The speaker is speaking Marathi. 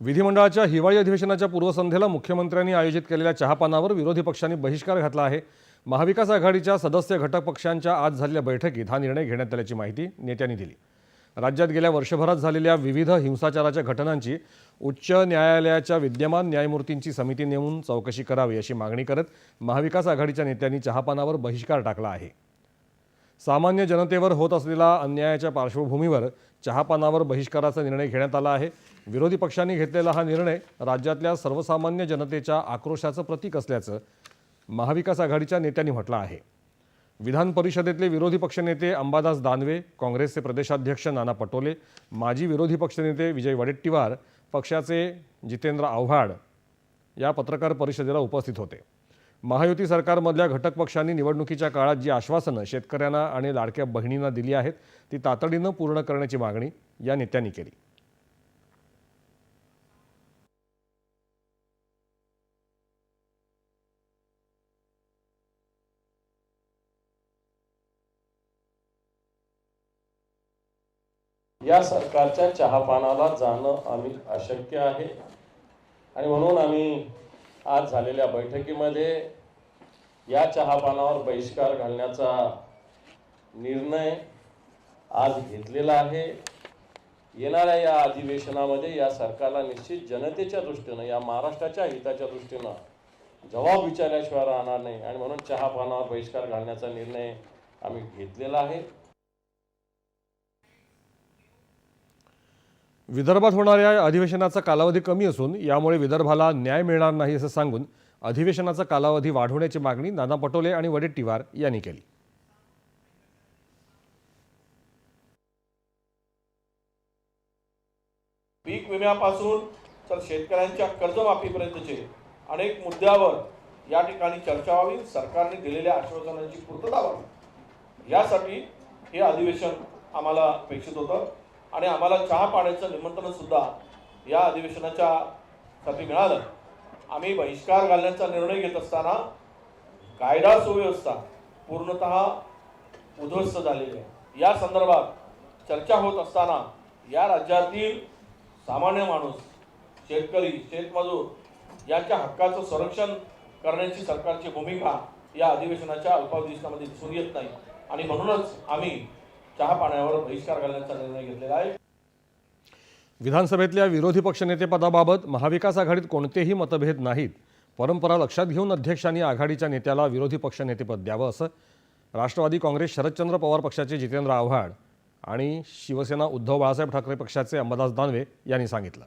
विधिमंडळाच्या हिवाळी अधिवेशनाच्या पूर्वसंध्येला मुख्यमंत्र्यांनी आयोजित केलेल्या चहापानावर विरोधी पक्षांनी बहिष्कार घातला आहे. महाविकास आघाडीच्या सदस्य घटक पक्षांच्या आज झालेल्या बैठकीत हा निर्णय घेण्यात आल्याची माहिती नेत्यांनी दिली. राज्यात गेल्या वर्षभरात झालेल्या विविध हिंसाचाराच्या घटनांची उच्च न्यायालयाच्या विद्यमान न्यायमूर्तींची समिती नेमून चौकशी करावी अशी मागणी करत महाविकास आघाडीच्या नेत्यांनी चहापानावर बहिष्कार टाकला आहे. सामान्य जनतेवर होत असलेला अन्यायाच्या पार्श्वभूमीवर चहापानावर बहिष्काराचा निर्णय घेण्यात आला आहे. विरोधी पक्षांनी घेतलेला हा निर्णय राज्यातल्या सर्वसामान्य जनतेच्या आक्रोशाचं प्रतीक असल्याचं महाविकास आघाडीच्या नेत्यांनी म्हटलं आहे. विधान परिषदेतले विरोधी पक्षनेते अंबादास दानवे काँग्रेसचे प्रदेशाध्यक्ष नाना पटोले माजी विरोधी पक्षनेते विजय वडेट्टीवार पक्षाचे जितेंद्र आव्हाड या पत्रकार परिषदेला उपस्थित होते. महायुती सरकारमधल्या घटक पक्षांनी निवडणुकीच्या काळात जी आश्वासनं शेतकऱ्यांना आणि लाडक्या बहिणींना दिली आहेत ती तातडीनं पूर्ण करण्याची मागणी या नेत्यांनी केली. या सरकारच्या चहापानाला जाणं आम्ही अशक्य आहे. आणि म्हणून आम्ही आज झालेल्या बैठकीमध्ये या चहापानावर बहिष्कार घालण्याचा निर्णय आज घेतलेला आहे. येणाऱ्या या अधिवेशनामध्ये या सरकारला निश्चित जनतेच्या दृष्टीनं या महाराष्ट्राच्या हिताच्या दृष्टीनं जबाब विचारल्याशिवाय राहणार नाही. आणि म्हणून चहापानावर बहिष्कार घालण्याचा निर्णय आम्ही घेतलेला आहे. विदर्भात होणाऱ्या अधिवेशनाचा कालावधी कमी असून यामुळे विदर्भाला न्याय मिळणार नाही असं सांगून अधिवेशनाचा कालावधी वाढवण्याची मागणी नाना पटोले आणि वडेट्टीवार यांनी केली. पीक विम्यापासून तर शेतकऱ्यांच्या कर्जमाफीपर्यंतचे अनेक मुद्द्यावर या ठिकाणी चर्चा व्हावी सरकारने दिलेल्या आश्वासनांची पूर्तता व्हावी. यासाठी हे अधिवेशन आम्हाला अपेक्षित होतं. आणि आम्हाला चहा पाण्याचं निमंत्रणसुद्धा या अधिवेशनाच्या साठी मिळालं. आम्ही बहिष्कार घालण्याचा निर्णय घेत असताना कायदा सुव्यवस्था पूर्णतः उद्ध्वस्त झालेली आहे. या संदर्भात चर्चा होत असताना या राज्यातील सामान्य माणूस शेतकरी शेतमजूर यांच्या हक्काचं संरक्षण करण्याची सरकारची भूमिका या अधिवेशनाच्या अल्पावधीमध्ये दिसून येत नाही. आणि म्हणूनच आम्ही चहा पाण्यावर बहिष्कार घालण्याचा निर्णय घेतलेला आहे. विधानसभेतल्या विरोधी पक्षनेतेपदाबाबत महाविकास आघाडीत कोणतेही मतभेद नाहीत. परंपरा लक्षात घेऊन अध्यक्षांनी आघाडीच्या नेत्याला विरोधी पक्षनेतेपद द्यावं असं राष्ट्रवादी काँग्रेस शरदचंद्र पवार पक्षाचे जितेंद्र आव्हाड आणि शिवसेना उद्धव बाळासाहेब ठाकरे पक्षाचे अंबादास दानवे यांनी सांगितलं.